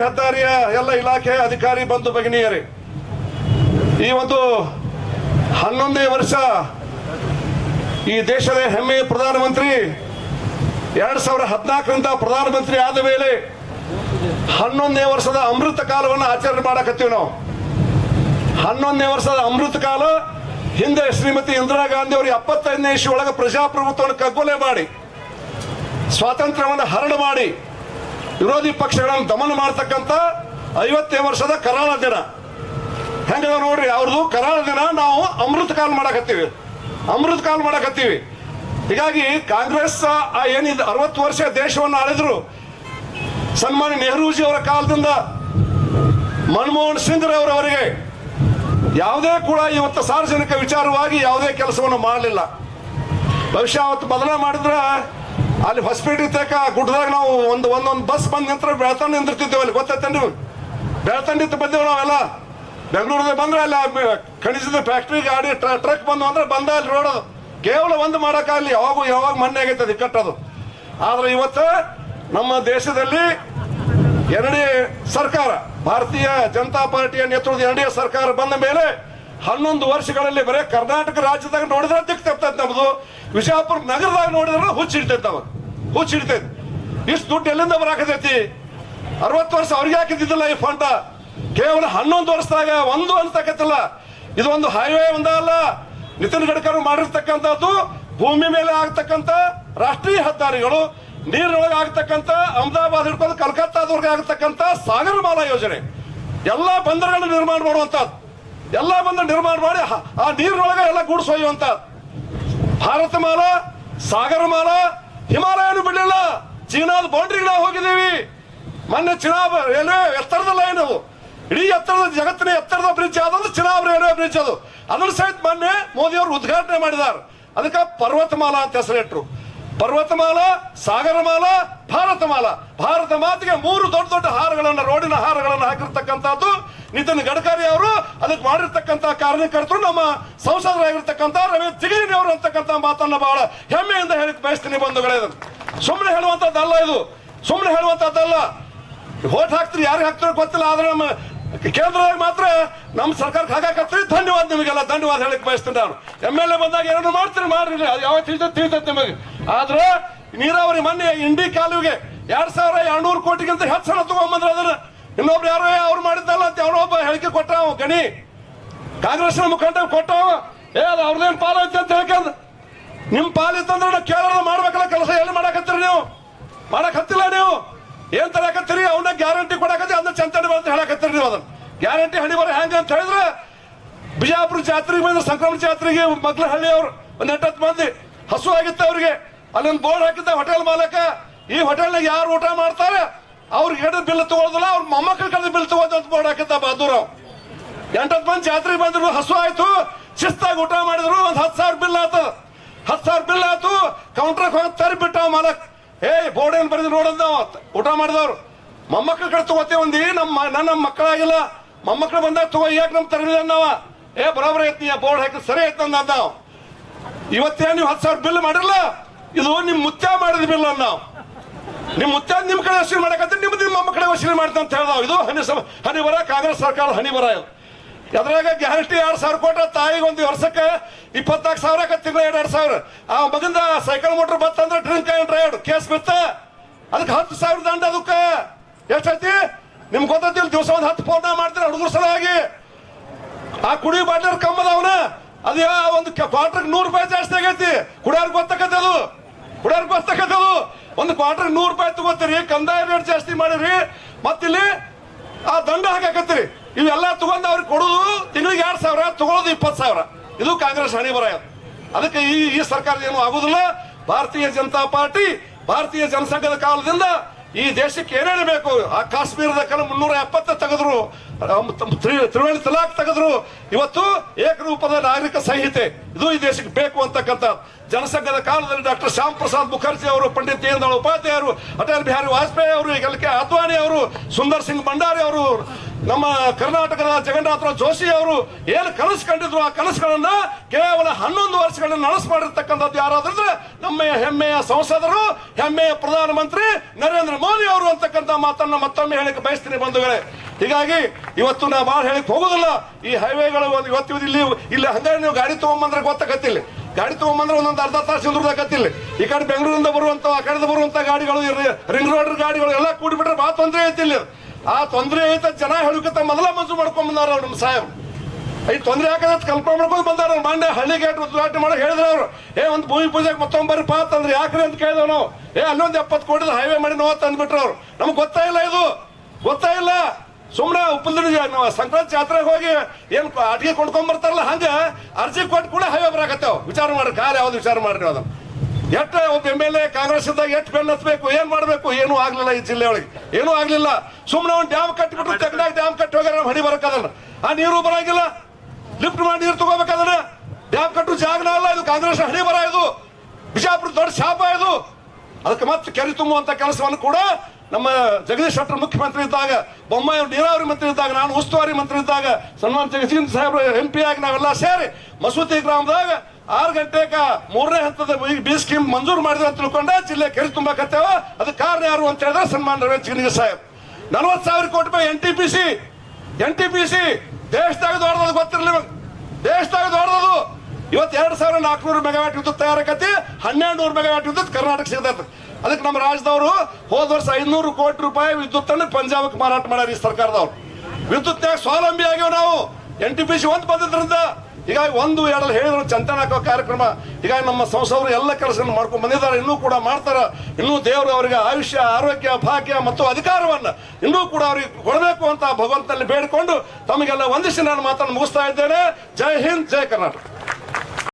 ಹೆದ್ದಾರಿಯ ಎಲ್ಲ ಇಲಾಖೆ ಅಧಿಕಾರಿ ಬಂಧು ಭಗಿನಿಯರೇ, ಈ ಒಂದು ಹನ್ನೊಂದನೇ ವರ್ಷ ಈ ದೇಶದ ಹೆಮ್ಮೆಯ ಪ್ರಧಾನಮಂತ್ರಿ, ಎರಡ್ ಸಾವಿರದ ಹದಿನಾಲ್ಕರಿಂದ ಪ್ರಧಾನಮಂತ್ರಿ ಆದ ಮೇಲೆ ಹನ್ನೊಂದನೇ ವರ್ಷದ ಅಮೃತ ಕಾಲವನ್ನು ಆಚರಣೆ ಮಾಡಕತ್ತೀವಿ ನಾವು. ಹನ್ನೊಂದನೇ ವರ್ಷದ ಅಮೃತ ಕಾಲ ಹಿಂದೆ ಶ್ರೀಮತಿ ಇಂದಿರಾ ಗಾಂಧಿ ಅವರು ಎಪ್ಪತ್ತೈದನೇ ಇಶು ಒಳಗೆ ಪ್ರಜಾಪ್ರಭುತ್ವವನ್ನು ಕಗ್ಗೊಲೆ ಮಾಡಿ, ಸ್ವಾತಂತ್ರ್ಯವನ್ನು ಹರಡು ಮಾಡಿ ವಿರೋಧಿ ಪಕ್ಷಗಳನ್ನು ದಮನ ಮಾಡ್ತಕ್ಕಂಥ ಐವತ್ತೇ ವರ್ಷದ ಕರಾಳ ದಿನ. ಹೆಂಗದ ನೋಡ್ರಿ ಅವ್ರದ್ದು ಕರಾಳ ದಿನ ನಾವು ಅಮೃತ ಕಾಲ ಮಾಡಕತ್ತೀವಿ. ಅಮೃತ ಕಾಲ ಮಾಡಕತ್ತೀವಿ. ಹೀಗಾಗಿ ಕಾಂಗ್ರೆಸ್, ಆ ಏನಿದೆ ಅರವತ್ತು ವರ್ಷ ದೇಶವನ್ನು ಆಳಿದ್ರು. ಸನ್ಮಾನ್ಯ ನೆಹರೂಜಿ ಅವರ ಕಾಲದಿಂದ ಮನಮೋಹನ್ ಸಿಂಗ್ ರವರವರಿಗೆ ಯಾವುದೇ ಕೂಡ ಇವತ್ತು ಸಾರ್ವಜನಿಕ ವಿಚಾರವಾಗಿ ಯಾವುದೇ ಕೆಲಸವನ್ನು ಮಾಡಲಿಲ್ಲ. ಬಹುಶಃ ಅವತ್ತು ಬದಲಾವಣೆ ಮಾಡಿದ್ರೆ ಅಲ್ಲಿ ಹೊಸಪೇಟೆ ತನಕ ಗುಡ್ಡದಾಗ ನಾವು ಒಂದು ಒಂದೊಂದು ಬಸ್ ಬಂದ ನಂತರ ಬೆಳ್ತಂಡ್ ನಿಂತಿರ್ತಿದ್ದೇವೆ ಅಲ್ಲಿ. ಗೊತ್ತೈತೇನ್ರಿ ಬೆಳ್ತಂಡಿತ್ತು ಬಂದೇವು ನಾವೆಲ್ಲ ಬೆಂಗಳೂರಿಗೆ ಬಂದ್ರೆ ಅಲ್ಲಿ ಖನಿಜದ ಫ್ಯಾಕ್ಟ್ರಿ ಗಾಡಿ ಟ್ರಕ್ ಬಂದು ಅಂದ್ರೆ ಬಂದ ಅಲ್ಲಿ ರೋಡ್ ಕೇವಲ ಒಂದು ಮಾಡೋಕ್ಕಾಗಲಿ. ಯಾವಾಗ ಯಾವಾಗ ಮೊನ್ನೆ ಆಗೈತೆ ಅದು ಕಟ್ಟೋದು. ಆದ್ರೆ ಇವತ್ತು ನಮ್ಮ ದೇಶದಲ್ಲಿ ಎರಡೇ ಸರ್ಕಾರ, ಭಾರತೀಯ ಜನತಾ ಪಾರ್ಟಿಯ ನೇತೃತ್ವದ ಎರಡೇ ಸರ್ಕಾರ ಬಂದ ಮೇಲೆ ಹನ್ನೊಂದು ವರ್ಷಗಳಲ್ಲಿ ಬರೀ ಕರ್ನಾಟಕ ರಾಜ್ಯದಾಗ ನೋಡಿದ್ರೆ ದಿಕ್ ತಪ್ತೈತೆ ನಮ್ದು. ವಿಜಯಪುರ ನಗರದಾಗ ನೋಡಿದ್ರೆ ಹುಚ್ಚು ಹುಚ್ಚಿಡ್ತೈತೆ ಇಷ್ಟು ದುಡ್ಡು ಎಲ್ಲಿಂದ ಬರಾಕತೈತಿ ಅರವತ್ತು ವರ್ಷ ಅವ್ರಿಗೆ ಹಾಕಿದ್ದಿಲ್ಲ ಈ ಫಂಡ ಕೇವಲ ಹನ್ನೊಂದು ವರ್ಷದಾಗ ಒಂದು ಅನ್ಸ್ತಕ್ಕಲ್ಲ ಇದು ಒಂದು ಹೈವೇ ಒಂದಲ್ಲ ನಿತಿನ್ ಗಡ್ಕರಿ ಮಾಡಿರ್ತಕ್ಕಂಥದ್ದು ಭೂಮಿ ಮೇಲೆ ಆಗ್ತಕ್ಕಂಥ ರಾಷ್ಟ್ರೀಯ ಹೆದ್ದಾರಿಗಳು, ನೀರಿನೊಳಗೆ ಆಗ್ತಕ್ಕಂಥ ಅಹಮದಾಬಾದ್ ಹಿಡ್ಕೊಂಡು ಕಲ್ಕತ್ತಾದವರೆಗೆ ಸಾಗರ ಮಾಲಾ ಯೋಜನೆ. ಎಲ್ಲಾ ಬಂದರುಗಳನ್ನು ನಿರ್ಮಾಣ ಮಾಡುವಂತದ್ದು ಎಲ್ಲಾ ಬಂದು ನಿರ್ಮಾಣ ಮಾಡಿ ಆ ನೀರಿನೊಳಗೆ ಎಲ್ಲ ಗೂಡ್ಸ್ ಭಾರತ ಮಾಲ, ಸಾಗರ ಮಾಲ, ಹಿಮಾಲಯನು ಬಿಡಲಿಲ್ಲ. ಚೀನಾದ ಬೌಂಡ್ರಿಗೆ ನಾವು ಹೋಗಿದ್ದೀವಿ. ಮೊನ್ನೆ ಚೀನಾ ರೈಲ್ವೆ ಎತ್ತರದಲ್ಲ ಅದು. ಇಡೀ ಎತ್ತರದ ಜಗತ್ತಿನ ಎತ್ತರದ ಬ್ರಿಡ್ಜ್ ಯಾವ್ದಂದ್ರೆ ಚೀನಾ ರೈಲ್ವೆ ಬ್ರಿಡ್ಜ್ ಅದು. ಅದ್ರ ಸಹಿತ ಮೊನ್ನೆ ಮೋದಿ ಅವರು ಉದ್ಘಾಟನೆ ಮಾಡಿದ್ದಾರೆ. ಅದಕ್ಕೆ ಪರ್ವತಮಾಲಾ ಅಂತ ಹೆಸರಿಟ್ರು. ಪರ್ವತಮಾಲ, ಸಾಗರಮಾಲ, ಭಾರತಮಾಲ. ಭಾರತ ಮಾತಿಗೆ ಮೂರು ದೊಡ್ಡ ದೊಡ್ಡ ಹಾರಗಳನ್ನ, ರೋಡಿನ ಹಾರಗಳನ್ನ ಹಾಕಿರ್ತಕ್ಕಂಥದ್ದು. ನಿತಿನ್ ಗಡ್ಕರಿ ಅವರು ಅದಕ್ಕೆ ಮಾಡಿರ್ತಕ್ಕಂಥ ಕಾರಣಕರ್ತರು ನಮ್ಮ ಸಂಸದರಾಗಿರ್ತಕ್ಕಂಥ ರಮೇಶ್ ಜಿಗೇರಿ ಅವರು ಅಂತಕ್ಕಂಥ ಮಾತನ್ನ ಬಹಳ ಹೆಮ್ಮೆಯಿಂದ ಹೇಳಿ ಬಯಸ್ತೀನಿ ಬಂಧುಗಳೇ. ಸುಮ್ಮನೆ ಹೇಳುವಂತದ್ದಲ್ಲ ಇದು. ಸುಮ್ಮನೆ ಹೇಳುವಂತದ್ದಲ್ಲ ಓಟ್ ಹಾಕ್ತೀರಿ, ಯಾರಿಗೆ ಹಾಕ್ತಿರೋ ಗೊತ್ತಿಲ್ಲ, ಆದ್ರೆ ನಮ್ಮ ಕೇಂದ್ರದಾಗ ಮಾತ್ರ ನಮ್ಮ ಸರ್ಕಾರಕ್ಕೆ ಹಾಕಾಕತ್ತೀರಿ ಧನ್ಯವಾದ ನಿಮಗೆಲ್ಲ, ಧನ್ಯವಾದ ಹೇಳಕ್ ಬಯಸ್ತೀನಿ ನಾನು. ಎಂ ಎಲ್ ಎ ಬಂದಾಗ ಏನಾದ್ರು ಮಾಡ್ತೀರಿ, ಮಾಡ್ರಿ. ಅದು ಯಾವ ತಿಳಿದ ತಿಳಿತೈತೆ ನಿಮಗೆ. ಆದ್ರೆ ನೀರಾವರಿ ಮೊನ್ನೆ ಇಂಡಿ ಕಾಲುವೆಗೆ ಎರಡ್ ಸಾವಿರ ಎರಡ್ನೂರು ಕೋಟಿಗಿಂತ ಹೆಚ್ಚು ಹಣ ತಗೊಂಬಂದ್ರ ಅದನ್ನ. ಇನ್ನೊಬ್ರು ಯಾರೋ ಅವ್ರು ಮಾಡಿದ್ದಲ್ಲ ಅಂತ ಯಾರೋ ಒಬ್ಬ ಹೇಳಿಕೆ ಕೊಟ್ಟ ಗಣಿ. ಕಾಂಗ್ರೆಸ್ನ ಮುಖಂಡ ಕೊಟ್ಟ. ಏ, ಅದು ಅವ್ರದೇನ್ ಐತಿ ಅಂತ ಹೇಳ್ಕಂದ್ ನಿಮ್ ಪಾಲಿತ್ತಂದ್ರೆ ನಾ ಮಾಡ್ಬೇಕಲ್ಲ, ಕೆಲಸ ಎಲ್ಲಿ ಮಾಡಕತ್ತೀರಿ ನೀವು? ಮಾಡಕ್ ಹತ್ತಿಲ್ಲ ನೀವು? ಏನ್ ತರಕತ್ತೀರಿ? ಅವನ ಗ್ಯಾರಂಟಿ ಕೊಡಕತ್ತಿ ಅದನ್ನ ಚಂತನೆ ಅಂತ ಹೇಳಕತ್ತೀರಿ ನೀವು ಅದನ್ನ. ಗ್ಯಾರಂಟಿ ಹಣಿ ಬರ ಹೆಂಗ ಅಂತ ಹೇಳಿದ್ರೆ ಬಿಜಾಪುರ ಜಾತ್ರೆಗೆ ಬಂದ್ರೆ ಸಂಕ್ರಮಣ ಜಾತ್ರೆಗೆ ಮಗ್ಲ ಹಳ್ಳಿ ಅವ್ರು ಒಂದ್ ಎಂಟತ್ತು ಮಂದಿ ಹಸು ಆಗಿತ್ತು ಅವ್ರಿಗೆ. ಅಲ್ಲೊಂದು ಬೋರ್ಡ್ ಹಾಕಿದ್ದ ಹೋಟೆಲ್ ಮಾಲಕ, ಈ ಹೋಟೆಲ್ನಾಗ ಯಾರು ಊಟ ಮಾಡ್ತಾರೆ? ಅವ್ರಿಗೆ ಹಿಡಿದು ಬಿಲ್ ತಗೊಳ್ಳೋದಿಲ್ಲ ಅವ್ರ ಮೊಮ್ಮಕ್ಕಳ ಕಡೆ ಬಿಲ್ ತಗೋದು ಅಂತ ಬೋರ್ಡ್ ಹಾಕಿದ್ದ ಬಹದ್ದೂರ್ ಅವ್. ಎಂಟತ್ತು ಮಂದಿ ಜಾತ್ರೆಗೆ ಬಂದ್ರು, ಹಸು ಆಯ್ತು, ಶಿಸ್ತಾಗಿ ಊಟ ಮಾಡಿದ್ರು, ಒಂದ್ ಹತ್ತು ಸಾವಿರ ಬಿಲ್ ಆತು. ಹತ್ತು ಸಾವಿರ ಬಿಲ್ ಆತು ಕೌಂಟರ್ ಹೋಗಿ ತರಿ ಬಿಟ್ಟ ಮಾಲಕ್. ಏಯ್, ಬೋರ್ಡ್ ಏನ್ ಬರೆದು ನೋಡಂದ ಊಟ ಮಾಡಿದವ್ರು. ಮೊಮ್ಮಕ್ಕಳ ಕಡೆ ತಗೋತೇವೆ ಒಂದಿ ನಮ್ಮ ನನ್ನ ಮಕ್ಕಳಾಗಿಲ್ಲ ಮೊಮ್ಮಕ್ಕಳು ಬಂದಾಗ ತಗೋ ಯಾಕೆ ನಮ್ ತರಲಿಲ್ಲ ನಾವ. ಏ ಬರೋಬ್ಬರ ಐತಿ ಬೋರ್ಡ್ ಹಾಕಿ ಸರಿ ಐತಿ ಅಂದ ನಾವು ಇವತ್ತೇನು ನೀವು ಹತ್ತು ಸಾವಿರ ಬಿಲ್ ಮಾಡಿರಲ್ಲ ಇದು ನಿಮ್ ಮುತ್ಯ ಮಾಡಿದ ಬಿಲ್ಲ ನಾವು ನಿಮ್ ಮುತ್ಯ ನಿಮ್ ಕಡೆ ವಸೂಲಿ ಮಾಡಕತ್ತೆ, ನಿಮ್ ನಿಮ್ಮ ಕಡೆ ವಸೂಲಿ ಮಾಡ್ತಾ ಅಂತ ಹೇಳ್ದಾವ್ ಇದು ಹನಿ ಸಮ ಹನಿ ಬರ, ಕಾಂಗ್ರೆಸ್ ಸರ್ಕಾರ ಹನಿ ಬರ ಇದು. ಅದ್ರಾಗ ಗ್ಯಾರಂಟಿ ಎರಡ್ ಸಾವಿರ ಕೊಟ್ಟ ತಾಯಿಗೆ ಒಂದು ವರ್ಷಕ್ಕೆ ಇಪ್ಪತ್ನಾಲ್ಕು ಸಾವಿರ ತಿಂಗಳ ಎರಡ್ ಎರಡು ಸಾವಿರ. ಆ ಮಗಂದ ಸೈಕಲ್ ಮೋಟರ್ ಬತ್ತಂದ್ರೆ ಡ್ರಿಂಕ್ ಡ್ರೈವರ್ ಡ್ರೈವ್ ಕೇಸ್ ಬಿತ್ತ. ಅದಕ್ಕೆ ಹತ್ತು ಸಾವಿರ ದಂಡ ಅದಕ್ಕೆ. ಎಷ್ಟೈತಿ? ನಿಮ್ಗೆ ಗೊತ್ತಿಲ್ಲ ದಿವಸ ಒಂದು ಹತ್ತು ಫೋನ್ ಮಾಡ್ತೀರ ಹುಡುಗರು ಸಲಾಗಿ ಆ ಕುಡಿ ಬಾಟಲ್ ಕಮ್ಮದವನ ಅದು ಯಾ- ಒಂದು ಕ್ವಾರ್ಟರ್ ನೂರು ರೂಪಾಯಿ ಜಾಸ್ತಿ ಆಗೈತಿ. ಕುಡಿಯೋರ್ಗೆ ಗೊತ್ತಾಕತ್ತದು ಬಸ್ ಒಂದು ಕ್ವಾರ್ಟರ್ ನೂರು ರೂಪಾಯಿ ತಗೋತೀರಿ, ಕಂದಾಯ ರೇಟ್ ಜಾಸ್ತಿ ಮಾಡಿರಿ, ಮತ್ತಿಲ್ಲಿ ಆ ದಂಡ ಹಾಕಾಕತ್ತೀರಿ ಇವೆಲ್ಲ ತಗೊಂಡ್ ಅವ್ರಿಗೆ ಕೊಡೋದು ತಿಂಗಳಿಗೆ ಎರಡು ಸಾವಿರ ತಗೊಳ್ಳೋದು ಇಪ್ಪತ್ತು ಸಾವಿರ. ಇದು ಕಾಂಗ್ರೆಸ್ ಹಣೆ ಬರ ಅದಕ್ಕೆ ಈ ಈ ಸರ್ಕಾರ ಏನು ಆಗುದಿಲ್ಲ. ಭಾರತೀಯ ಜನತಾ ಪಾರ್ಟಿ, ಭಾರತೀಯ ಜನಸಂಘದ ಕಾಲದಿಂದ ಈ ದೇಶಕ್ಕೆ ಏನೇನು ಬೇಕು? ಆ ಕಾಶ್ಮೀರದ ಕಲ ಮುನ್ನೂರ ಎಪ್ಪತ್ತ ತೆಗೆದ್ರು. ಅಮ್ ತಲಾಖ್ ತೆಗೆದ್ರು. ಇವತ್ತು ಏಕರೂಪದ ನಾಗರಿಕ ಸಂಹಿತೆ. ಇದು ಈ ದೇಶಕ್ಕೆ ಬೇಕು ಅಂತಕ್ಕಂಥ ಜನಸಂಘದ ಕಾಲದಲ್ಲಿ ಡಾಕ್ಟರ್ ಶ್ಯಾಮ್ ಪ್ರಸಾದ್ ಮುಖರ್ಜಿ ಅವರು, ಪಂಡಿತ್ ದೀನ್ ಉಪಾಧ್ಯಾಯರು ಉಪಾಧ್ಯಾಯ ಅವರು, ಅಟಲ್ ಬಿಹಾರಿ ವಾಜಪೇಯಿ ಅವರು, ಈಗ ಕೆ ಅದ್ವಾನಿ ಅವರು, ಸುಂದರ್ ಸಿಂಗ್ ಭಂಡಾರಿ ಅವರು, ನಮ್ಮ ಕರ್ನಾಟಕದ ಜಗನ್ನಾಥರಾವ್ ಜೋಶಿ ಅವರು, ಏನು ಕನಸು ಕಂಡಿದ್ರು ಆ ಕನಸುಗಳನ್ನ ಕೇವಲ ಹನ್ನೊಂದು ವರ್ಷಗಳನ್ನ ನನಸು ಮಾಡಿರ್ತಕ್ಕಂಥದ್ದು ಯಾರಾದ್ರೆ ನಮ್ಮ ಹೆಮ್ಮೆಯ ಸಂಸದರು, ಹೆಮ್ಮೆಯ ಪ್ರಧಾನಮಂತ್ರಿ ನರೇಂದ್ರ ಮೋದಿ ಅವರು ಅಂತಕ್ಕಂಥ ಮಾತನ್ನ ಮತ್ತೊಮ್ಮೆ ಹೇಳಕ್ಕೆ ಬಯಸ್ತೀನಿ ಬಂಧುಗಳೇ. ಹೀಗಾಗಿ ಇವತ್ತು ನಾ ಭಾಳ ಹೇಳಕ್ ಹೋಗೋದಿಲ್ಲ. ಈ ಹೈವೇಗಳು ಇವತ್ತು ಇಲ್ಲಿ ಇಲ್ಲಿ ಹಂಗಾರೆ ನೀವು ಗಾಡಿ ತಗೊಂಬಂದ್ರೆ ಗೊತ್ತಾಗತ್ತಿಲ್ಲ. ಗಾಡಿ ತಗೊಂಬಂದ್ರೆ ಒಂದೊಂದು ಅರ್ಧ ತಾಸು ಹಿಂದುರ್ದಾಕತ್ತಿಲ್ಲ ಈ ಕಡೆ ಬೆಂಗಳೂರಿಂದ ಬರುವಂತ, ಆ ಕಡೆ ಬರುವಂತ ಗಾಡಿಗಳು ರಿಂಗ್ ರೋಡ್ ಗಾಡಿಗಳು ಎಲ್ಲ ಕೂಡಿಬಿಟ್ರೆ ಬಾ ತೊಂದರೆ ಐತಿಲ್ಲ. ಆ ತೊಂದರೆ ಐತ ಜನ ಹೇಳಕತ್ತ ಮೊದಲ ಮಂಜೂರು ಮಾಡ್ಕೊಂಡ್ ಬಂದಾರ ನಮ್ಮ ಸಾಹೇಬ್ ಈ ತೊಂದರೆ ಯಾಕಂದ್ರೆ ಕಲ್ಪನೆ ಮಾಡ್ಕೊಂಡು ಬಂದಾರ ಮಂಡ್ಯ ಹಳ್ಳಿ ಗೇಟ್ ಉದ್ಘಾಟನೆ ಮಾಡಿ ಹೇಳಿದ್ರು ಅವ್ರು. ಏ, ಒಂದು ಭೂಮಿ ಪೂಜೆಗೆ ಮತ್ತೊಂದು ಬರ್ರಿ ಪಾ ಅಂತಂದ್ರೆ ಯಾಕ್ರಿ ಅಂತ ಕೇಳಿದವ್ ನಾವು ಏ, ಅಲ್ಲೊಂದು ಎಪ್ಪತ್ತು ಕೋಟಿ ಹೈವೇ ಮಾಡಿ ನೋವು ತಂದ್ಬಿಟ್ರು ಅವ್ರು. ನಮ್ಗೆ ಗೊತ್ತಾ ಇಲ್ಲ ಇದು. ಗೊತ್ತಾ ಇಲ್ಲ. ಸುಮ್ಮನೆ ಉಪ್ಪಲ್ದಿ ನಾವು ಸಂಕ್ರಾಂತಿ ಜಾತ್ರೆಗೆ ಹೋಗಿ ಏನು ಅಡಿಗೆ ಕೊಂಡ್ಕೊಂಡ್ ಬರ್ತಾರಲ್ಲ, ಹಂಗ ಅರ್ಜಿ ಕೊಟ್ಟು ಕೂಡ ಹೈವೇ ಬರಾಕತ್ತೇವ್. ವಿಚಾರ ಮಾಡ್ರಿ ಕಾಲ ಯಾವ್ದು ವಿಚಾರ ಮಾಡ್ರಿ ಅದನ್ನ. ಎಷ್ಟು ಒಬ್ಬ ಎಂ ಎಲ್ ಎ ಕಾಂಗ್ರೆಸ್ ಇದ್ದಾಗ ಎಷ್ಟು ಬೆನ್ನ ಹತ್ಬೇಕು ಏನ್ ಮಾಡಬೇಕು, ಏನೂ ಆಗ್ಲಿಲ್ಲ ಈ ಜಿಲ್ಲೆ ಒಳಗೆ ಏನೂ ಆಗ್ಲಿಲ್ಲ. ಸುಮ್ಮನೆ ಒಂದು ಡ್ಯಾಮ್ ಕಟ್ಟಿಬಿಟ್ಟು ತೆಗ್ದಾಗ ಡ್ಯಾಮ್ ಕಟ್ಟಿ ಹೋಗ್ಯಾರ, ನಮ್ಮ ಹಡಿ ಅದನ್ನ. ಆ ನೀರು ಬರಂಗಿಲ್ಲ. ಲಿಫ್ಟ್ ಮಾಡಿ ನೀರು ತಗೋಬೇಕಾದ್ರೆ ಡ್ಯಾಮ್ ಕಟ್ಟು ಜಾಗನ ಅಲ್ಲ, ಇದು ಕಾಂಗ್ರೆಸ್ ಹಣಿ ಬರ ಇದು. ಬಿಜಾಪುರ ದೊಡ್ಡ ಶಾಪ ಇದು. ಅದಕ್ಕೆ ಮತ್ತೆ ಕೆರೆ ತುಂಬುವಂತ ಕೆಲಸವನ್ನು ಕೂಡ ನಮ್ಮ ಜಗದೀಶ್ ಶೆಟ್ಟರ್ ಮುಖ್ಯಮಂತ್ರಿ ಇದ್ದಾಗ, ಬೊಮ್ಮಾಯಿ ನೀರಾವರಿ ಮಂತ್ರಿ ಇದ್ದಾಗ, ನಾನು ಉಸ್ತುವಾರಿ ಮಂತ್ರಿ ಇದ್ದಾಗ ಸನ್ಮಾನ್ ಜಗದೀಶ್ ಸಾಹೇಬ್ರು ಎಂ ಪಿ ಆಗಿ ನಾವೆಲ್ಲ ಸೇರಿ ಮಸೂತಿ ಗ್ರಾಮದಾಗ ಆರು ಗಂಟೆಗ ಮೂರನೇ ಹಂತದ ಬಿ ಸ್ಕೀಮ್ ಮಂಜೂರು ಮಾಡಿದ್ರೆ ಅಂತ ತಿಳ್ಕೊಂಡ, ಜಿಲ್ಲೆ ಕೆರೆ ತುಂಬಾಕತ್ತೇವ ಅದಕ್ಕೆ ಕಾರಣ ಯಾರು ಅಂತ ಹೇಳಿದ್ರೆ ಸನ್ಮಾನ್ ರಮೇಶ್ ಜಿಗನಿಗೆ ಸಾಹೇಬ್. ನಲ್ವತ್ತು ಸಾವಿರ ಕೋಟಿ ರೂಪಾಯಿ N T P C, N T P C ದೇಶದಾಗ ದೊಡ್ಡದು ಗೊತ್ತಿರಲಿ ದೇಶದಾಗ ದೊಡ್ಡದು. ಇವತ್ತು ಎರಡು ಸಾವಿರ ನಾಲ್ಕುನೂರು ಮೆಗಾವ್ಯಾಟ್ ವಿದ್ಯುತ್ ತಯಾರಕತಿ, ಹನ್ನೆರಡು ನೂರು ಮೆಗಾವ್ಯಾಟ್ ವಿದ್ಯುತ್ ಕರ್ನಾಟಕ ಸಿಗತೈತೆ. ಅದಕ್ಕೆ ನಮ್ಮ ರಾಜ್ಯದವರು ಹೋದ ವರ್ಷ ಐನೂರು ಕೋಟಿ ರೂಪಾಯಿ ವಿದ್ಯುತ್ ಅನ್ನು ಮಾರಾಟ ಮಾಡ್ಯಾರ ಈ ಸರ್ಕಾರದವ್ರು. ವಿದ್ಯುತ್ನಾಗ ಸ್ವಾವಲಂಬಿ ಆಗ್ಯಾವ ನಾವು. ಎನ್ ಟಿ ಪಿ ಸಿ ಒಂದು ಬಂದಿದ್ರಿಂದ ಹೀಗಾಗಿ ಒಂದು ಎರಡು ಹೇಳಿದ್ರು ಚಂತನ ಹಾಕೋ ಕಾರ್ಯಕ್ರಮ. ಹೀಗಾಗಿ ನಮ್ಮ ಸಂಸದರು ಎಲ್ಲ ಕೆಲಸ ಮಾಡ್ಕೊಂಡು ಬಂದಿದ್ದಾರೆ. ಇನ್ನೂ ಕೂಡ ಮಾಡ್ತಾರೆ. ಇನ್ನೂ ದೇವರು ಅವರಿಗೆ ಆಯುಷ್ಯ, ಆರೋಗ್ಯ, ಭಾಗ್ಯ ಮತ್ತು ಅಧಿಕಾರವನ್ನ ಇನ್ನೂ ಕೂಡ ಅವ್ರಿಗೆ ಕೊಡಬೇಕು ಅಂತ ಭಗವಂತನಲ್ಲಿ ಬೇಡಿಕೊಂಡು ತಮಗೆಲ್ಲ ವಂದಿಸಿ ನಾನು ಮಾತನ್ನು ಮುಗಿಸ್ತಾ ಇದ್ದೇನೆ. ಜೈ ಹಿಂದ್, ಜೈ ಕರ್ನಾಟಕ.